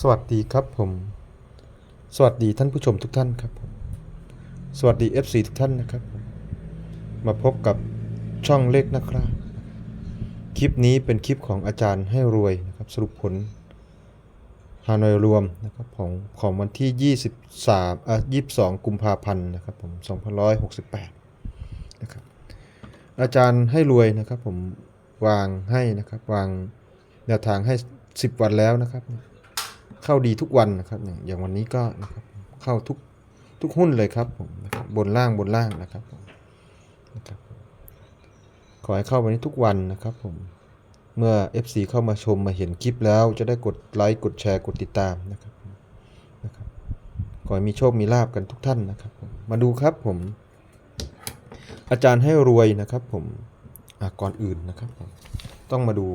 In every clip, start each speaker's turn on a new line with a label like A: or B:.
A: สวัสดีครับผม สวัสดีท่านผู้ชมทุกท่านครับผมสวัสดี FC ทุกท่านนะครับผมมาพบกับช่องเลขนะครับ คลิปนี้เป็นคลิปของอาจารย์ให้รวยนะครับสรุปผลฮานอยรวมนะครับของของวันที่ 23อะ22 กุมภาพันธ์นะครับผม2568นะครับอาจารย์ให้รวยนะครับผมวางให้นะครับวางแนวทางให้ 10 วันแล้วนะครับ เข้าดีทุกวันนะครับ อย่างวันนี้ก็นะครับเข้าทุกทุกหุ้นเลยครับผมนะครับบนล่างบนล่างนะครับผมนะครับขอให้เข้าวันนี้ทุกวันนะครับผมเมื่อ FC เข้ามาชมมาเห็นคลิปแล้ว จะได้กดไลค์กดแชร์กดติดตามนะครับนะครับขอให้มีโชคมีลาบกันทุกท่านนะครับผมมาดูครับผม อาจารย์ให้รวยนะครับผมก่อนอื่นนะครับผมต้องมาดู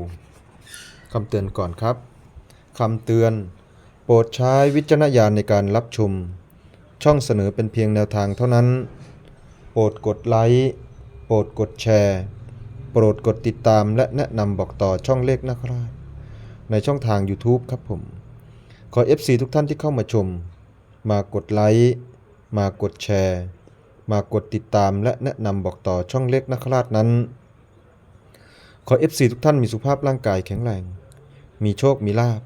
A: คำเตือนก่อนครับคำเตือน รดใช้วิจารณญาณในการรับชม ช่องเสนอเป็นเพียงแนวทางเท่านั้น โปรดกดไลค์โปรดกดแชร์ โปรดกดติดตามและแนะนำบอกต่อช่องเลขนะครับในช่องทาง YouTube ครับผม ขอ FC ทุกท่านที่เข้ามาชม มากดไลค์มากดแชร์ มากดติดตามและแนะนำบอกต่อช่องเลขนะครับนั้น ขอ FC ทุกท่านมีสุขภาพร่างกายแข็งแรง มีโชคมีลาบ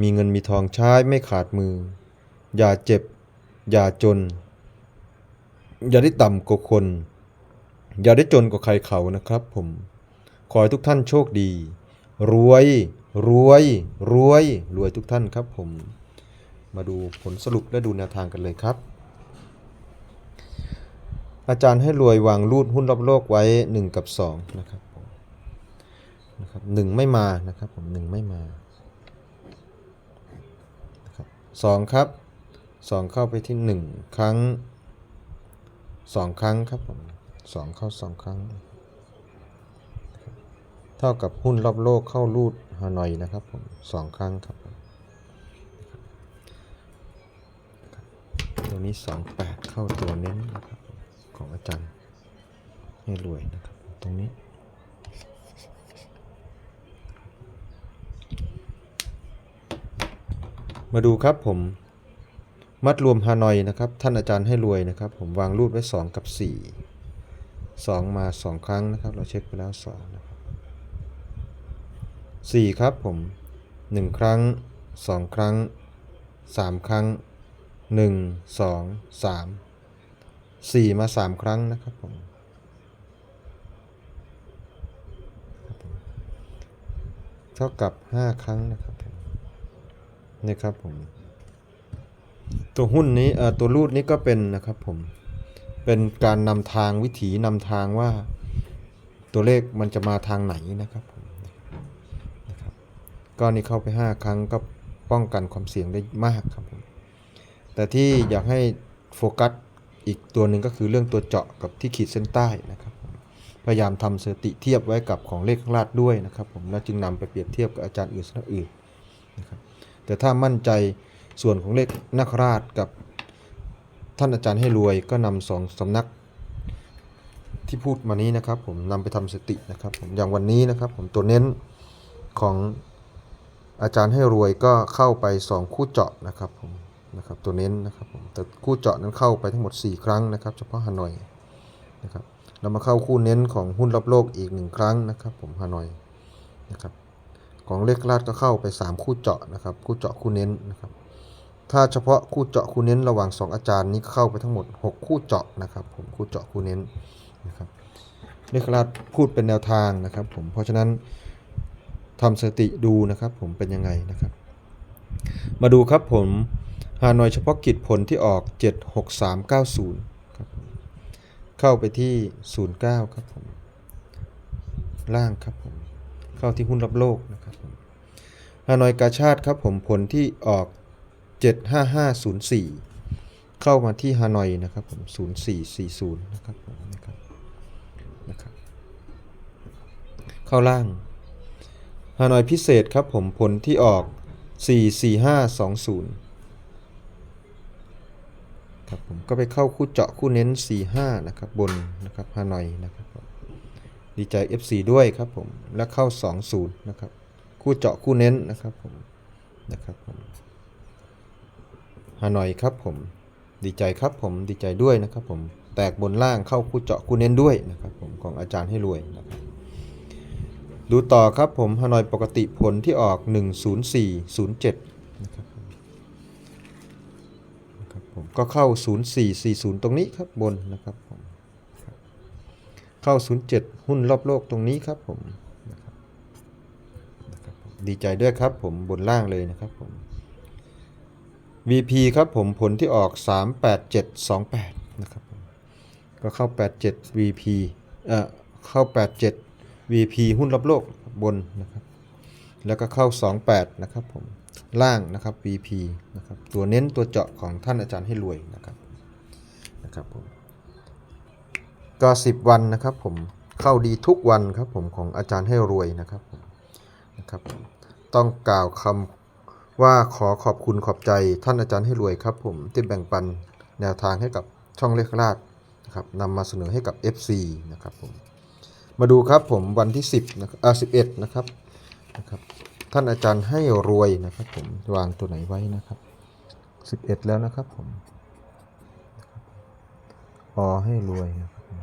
A: มีเงินมีทองใช้ไม่ขาดมือ อย่าเจ็บ อย่าจน อย่าได้ต่ำกว่าคน อย่าได้จนกว่าใครเขานะครับผม ขอให้ทุกท่านโชคดี รวย รวย รวย รวยทุกท่านครับผม มาดูผลสรุปและดูแนวทางกันเลยครับ อาจารย์ให้รวยวางรูดหุ้นรอบโลกไว้ 1 กับ 2 นะครับผมนะครับหนึ่งไม่มานะครับผมหนึ่งไม่มา สองครับสองเข้าไปที่หนึ่งครั้งสองครั้งครับผมสองเข้าสองครั้ง เท่ากับหุ้นรอบโลกเข้ารูดฮานอยนะครับผมสองครั้งครับตัวนี้สองแปดเข้าตัวเน้นนะครับของอาจารย์ให้รวยนะครับตรงนี้ มาดูครับผม มัดรวมฮานอยนะครับ ท่านอาจารย์ให้รวยนะครับ ผมวางรูดไว้ 2 กับ 4 2 มา 2 ครั้งนะครับ เราเช็คไปแล้ว2นะครับ4ครับผม 1 ครั้ง 2 ครั้ง 3 ครั้ง 1 2 3 4 มา 3 ครั้งนะครับผมครับผมเท่ากับ 5 ครั้งนะครับ นี่ครับผมตัวหุ้นนี้ตัวรูดนี้ก็เป็นนะครับผมเป็นการนำทางวิถีนำทางว่าตัวเลขมันจะมาทางไหนนะครับผมนะครับก็นี่เข้าไป 5 ครั้งก็ป้องกันความเสี่ยงได้มากครับผมแต่ที่อยากให้โฟกัสอีกตัวหนึ่งก็คือเรื่องตัวเจาะกับที่ขีดเส้นใต้นะครับพยายามทำสถิติเทียบไว้กับของเลขข้างลาดด้วยนะครับผมแล้วจึงนำไปเปรียบเทียบกับอาจารย์อื่นสำนักอื่นนะครับ แต่ถ้ามั่นใจส่วนของเลขนาคราชกับท่านอาจารย์ให้รวยก็นำสองสำนักที่พูดมานี้นะครับ ผมนำไปทำสตินะครับ ผมอย่างวันนี้นะครับ ผมตัวเน้นของอาจารย์ให้รวยก็เข้าไป 2 คู่เจาะนะครับผมนะครับตัวเน้นนะครับผมแต่คู่เจาะนั้นเข้าไปทั้งหมด 4 ครั้งนะครับ เฉพาะฮานอยนะครับเรามาเข้าคู่เน้นของหุ้นรอบโลกอีกหนึ่งครั้งนะครับ ผมฮานอยนะครับ ของเลขลาดก็เข้าไป 3 คู่เจาะนะครับ คู่เจาะคู่เน้นนะครับ ถ้าเฉพาะคู่เจาะคู่เน้นระหว่าง 2 อาจารย์นี้เข้าไปทั้งหมด 6 คู่เจาะนะครับ ผมคู่เจาะคู่เน้นนะครับเลขลาดพูดเป็นแนวทางนะครับ ผมเพราะฉะนั้นทำสติดูนะครับ ผมเป็นยังไงนะครับ มาดูครับผมฮานอยเฉพาะกิจผลที่ออก 76390ครับเข้าไปที่ 09 ครับผม ล่างครับผม เข้าที่หุ้นรับโลกนะครับฮานอยกาชาติครับผมผลที่ออก 75504 เข้ามาที่ฮานอยนะครับผม0440นะครับผมนะครับนะครับ เข้าล่างฮานอยพิเศษครับผมผลที่ออก 44520 ครับผมก็ไปเข้าคู่เจาะคู่เน้น 45 นะครับบนนะครับฮานอยนะครับผม ดีใจ FC ด้วยครับผม และเข้า 20 นะครับ คู่เจาะคู่เน้นนะครับผม นะครับผมฮานอยครับผม ดีใจครับผม ดีใจด้วยนะครับผม แตกบนล่างเข้าคู่เจาะคู่เน้นด้วยนะครับผม ของอาจารย์ให้รวยนะครับ ดูต่อครับผมฮานอยปกติผลที่ออก 10407 นะครับผมนะครับผม ก็เข้า 0440 ตรงนี้ครับบนนะครับผมครับ เข้า 07 หุ้นรอบโลกตรงนี้ครับผมนะครับนะครับผมดีใจด้วยครับผมบนล่างเลยนะครับผม VP ครับผมผลที่ออก 38728 นะครับผมก็เข้า 87 VP เอ่อเข้า 87 VP หุ้นรอบโลกบนนะครับ แล้วก็เข้า 28 นะครับผมล่างนะครับ VP นะครับตัวเน้นตัวเจาะของท่านอาจารย์ให้รวยนะครับนะครับผม ก็10วันนะครับผมเข้าดีทุกวันครับผมของอาจารย์ให้รวยนะครับผมนะครับต้องกล่าวคำว่าขอขอบคุณขอบใจท่านอาจารย์ให้รวยครับผมที่แบ่งปันแนวทางให้กับช่องเลขราชนะครับนำมาเสนอให้กับ FC นะครับผมมาดูครับผมวันที่ 10นะครับอ่า11นะครับนะครับ ท่านอาจารย์ให้รวยนะครับผมวางตัวไหนไว้นะครับ11 แล้วนะครับผมออให้รวยนะครับผม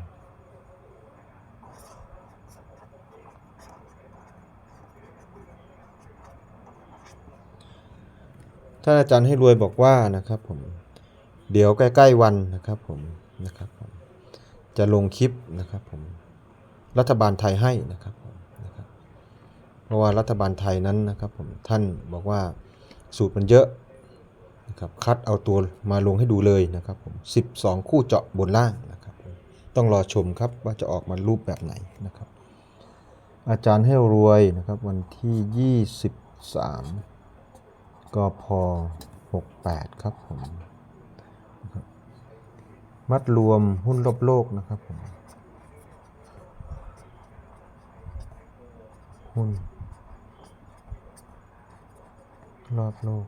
A: ท่านอาจารย์ให้รวยบอกว่านะครับผมเดี๋ยวใกล้ ๆ วันนะครับผมนะครับผมจะลงคลิปนะครับผมรัฐบาลไทยให้นะครับผมนะครับเพราะว่ารัฐบาลไทยนั้นนะครับผมท่านบอกว่าสูตรมันเยอะนะครับคัดเอาตัวมาลงให้ดูเลยนะครับผม12 คู่เจาะบนล่างนะครับต้องรอชมครับว่าจะออกมารูปแบบไหนนะครับ อาจารย์ให้รวยนะครับวันที่ 23 กพ68 ครับผมนะครับมัดรวมหุ้นรอบโลกนะครับผมหุ้น รอบโลก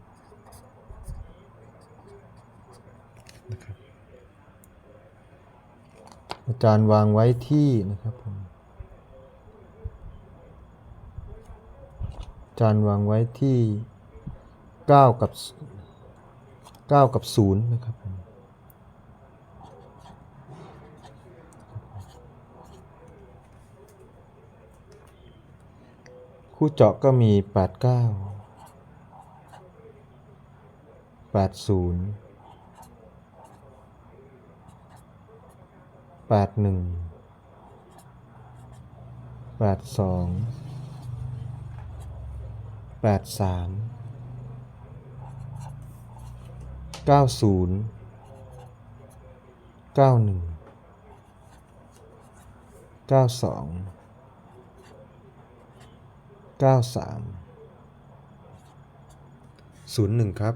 A: นะครับอาจารย์วางไว้ที่นะครับผมอาจารย์วางไว้ที่ 9 กับ 9 กับ 0 นะครับคู่เจาะก็มี 89 80 81 82 83 90 91 92 93 01ครับ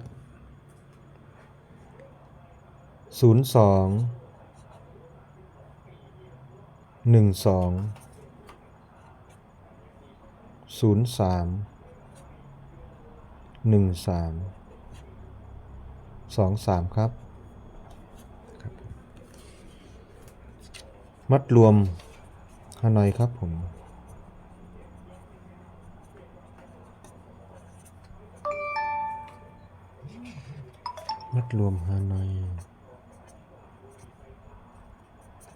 A: 02 12 03 13 23ครับครับ มัดรวมฮานอยครับผมมัดรวมฮานอย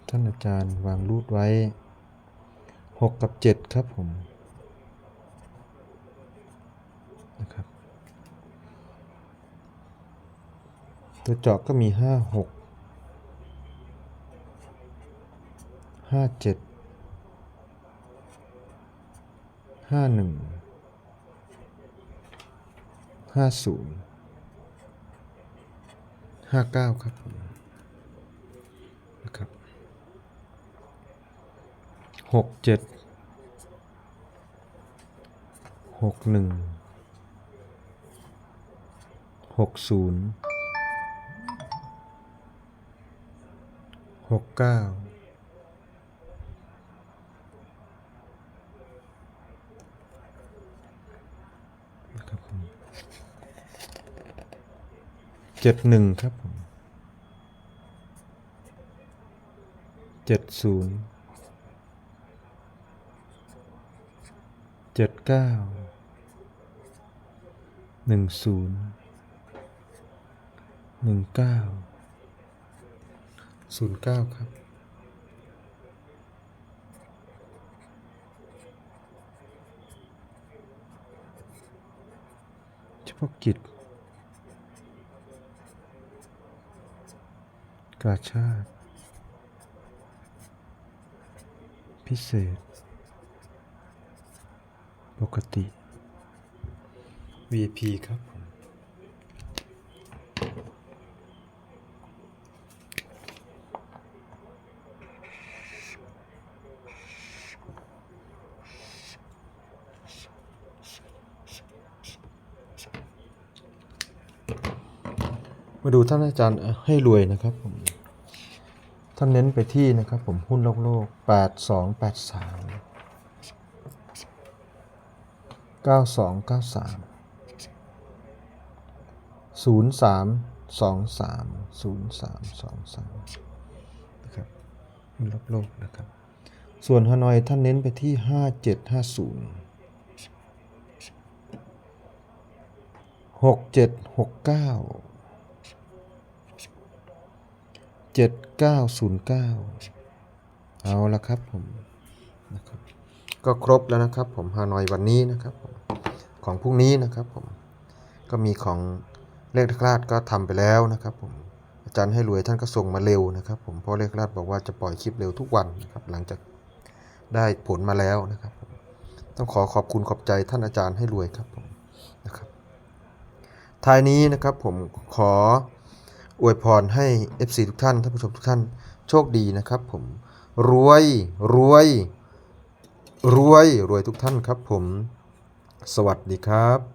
A: ท่านอาจารย์วางรูดไว้ 6 กับ 7 ครับผม นะครับ ตัวเจาะก็มี5 6 5 7 5 1 5 0ห้าเก้าครับผมนะครับหกเจ็ดหกหนึ่งหกศูนย์ หกเก้าครับผมเจ็ดหนึ่งครับผมเจ็ดศูนย์เจ็ดเก้าหนึ่งศูนย์หนึ่งเก้า ศูนย์เก้าครับ เฉพาะกิจกาชาติ พิเศษ ปกติ VIP ครับผ มาดูท่านอาจารย์ให้รวยนะครับผมท่านเน้นไปที่นะครับผมหุ้นโลกโลกแปดสองแปดสามเก้าสองเก้าสามศูนย์สามสองสามศูนย์สามสองสามนะครับหุ้นโลกโลกนะครับ ส่วนฮานอยท่านเน้นไปที่ห้า เจ็ดเก้าศูนย์เก้าเอาละครับผมนะครับก็ครบแล้วนะครับผมฮานอยวันนี้นะครับผมของพรุ่งนี้นะครับผมก็มีของเลขคลาดก็ทำไปแล้วนะครับผมอาจารย์ให้รวยท่านก็ส่งมาเร็วนะครับ ผมเพราะเลขคลาดบอกว่าจะปล่อยคลิปเร็วทุกวันนะครับหลังจากได้ผลมาแล้วนะครับผมต้องขอขอบคุณขอบใจท่านอาจารย์ให้รวยครับผมนะครับท้ายนี้นะครับผมขอ อวยพรให้ FC ทุกท่านท่านผู้ชมทุกท่านโชคดีนะครับผม รวยรวยรวยรวยทุกท่านครับผม สวัสดีครับ